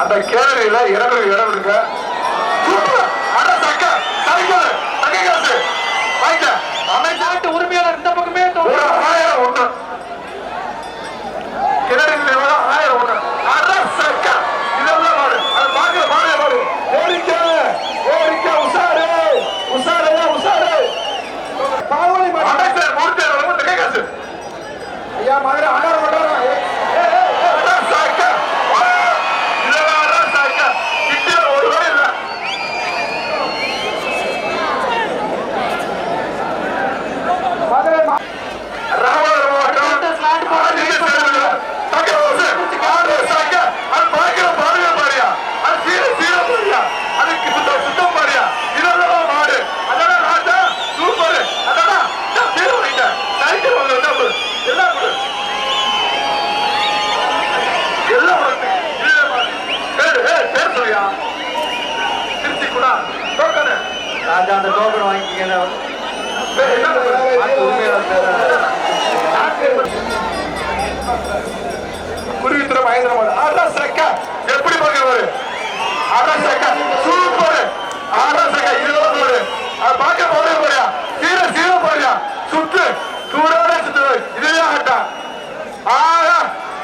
அந்த கேரளியில இறங்குற இடம் நாட்டு உரிமையாளர் இந்த பக்கமே ஒண்ணு கிணறு அந்த அந்த டோக்கன் வாங்கிக்கணும் பேர் மகேந்திரமாடு எப்படி பார்க்கிறவரு ஆறா சக்க. சூப்பர். ஆறா சக்க. இருபது மாடு பார்க்க போதே போறியா? சீர சீர போறியா? சுத்து. சூடான சுத்து. இதுவே ஆட்டா. ஆடா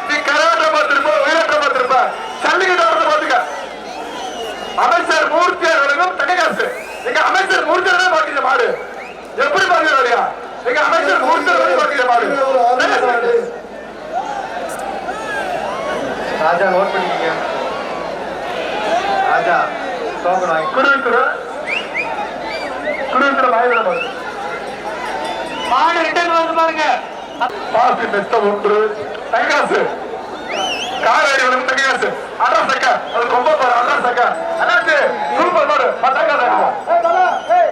நீ கராட்ட பார்த்திருப்ப உயிரட்ட பார்த்திருப்ப சல்லிக்கட்டு வரத பார்த்துக்க. அமைச்சர் மூர்த்தி ராஜா நோட் பண்ணிக்கங்க. ராஜா டோக்கன் வாங்கி குருவித்துறை குருவித்துறை மகேந்திரமாடு மாடு ரிட்டர்ன் வந்து பாருங்க. பாசி மெத்த ஒன்று. தங்காசு காரடி வரும் தங்காசு அடா சக்க அது கொம்ப பாரு அடா சக்க அண்ணாச்சு சூப்பர் ஏய்.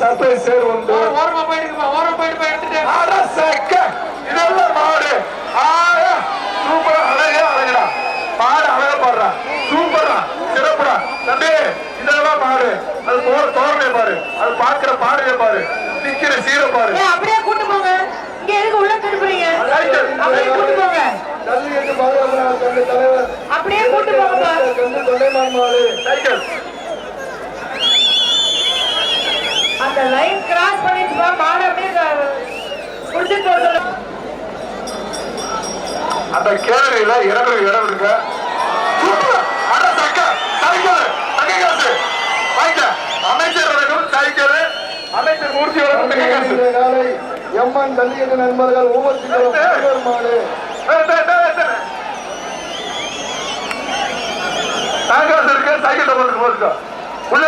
சர்ப்ரைஸ் சேர் உண்டு. ஓரமா போயிடுங்கப்பா சக்க. இதெல்லாம் மாடு? ஆயா சூப்பரா அழகே அழகுடா. மாடு அழகா பாடுறா. சூப்பரா சிறப்புடா. தம்பி இதெல்லாம் மாடு? அது போற தோரணை பாரு. அது பாக்குற பாடுவே பாரு. நிக்கிற சீர பாரு. அப்படியே கூட்டு போங்க. இங்க எதுக்கு உள்ள திருப்புறீங்க அப்படியே கூட்டு போங்க. அப்படியே கூட்டு சைக்கிள். அந்த லைன் கிராஸ் பண்ணிச்சுப்பா. மாடு அப்படியே அந்த கேலரியில இரநூறு இடம் இருக்கு அமைச்சர் அமைச்சர் மூர்த்தி எம்என் நண்பர்கள் ஒவ்வொரு இருக்கு சைக்கிள் டபுள் போயிருக்கோம் உள்ள